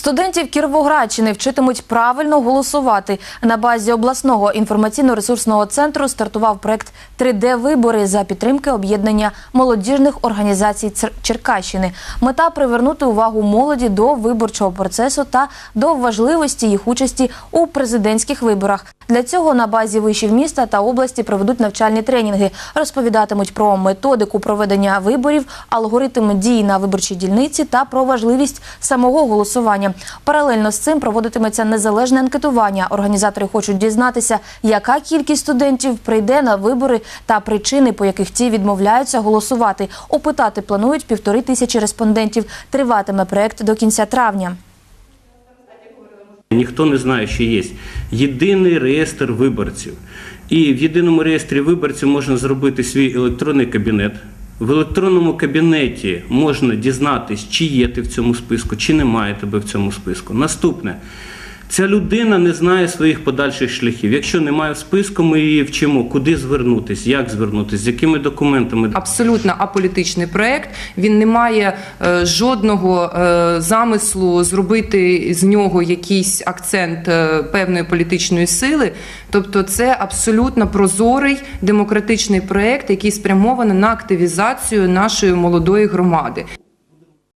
Студентів Кіровоградщини вчитимуть правильно голосувати. На базі обласного інформаційно-ресурсного центру стартував проект «3D-вибори» за підтримки об'єднання молодіжних організацій Черкащини. Мета привернути увагу молоді до виборчого процесу та до важливості їх участі у президентських виборах. Для цього на базі вишів міста та області проведуть навчальні тренінги, розповідатимуть про методику проведення виборів, алгоритм дій на виборчій дільниці та про важливість самого голосування. Паралельно з цим проводитиметься незалежне анкетування. Організатори хочуть дізнатися, яка кількість студентів прийде на вибори та причини, по яких ті відмовляються голосувати. Опитати планують півтори тисячі респондентів. Триватиме проект до кінця травня. Ніхто не знає, що є єдиний реєстр виборців. І в єдиному реєстрі виборців можна зробити свій електронний кабінет. В електронному кабінеті можна дізнатись, чи є ти в цьому списку, чи немає тебе в цьому списку. Наступне. Ця людина не знає своїх подальших шляхів. Якщо немає в списку, ми її вчимо, куди звернутись, як звернутись, з якими документами. абсолютно аполітичний проект. Він не має е, жодного е, замислу зробити з нього якийсь акцент е, певної політичної сили. Тобто, це абсолютно прозорий демократичний проект, який спрямований на активізацію нашої молодої громади.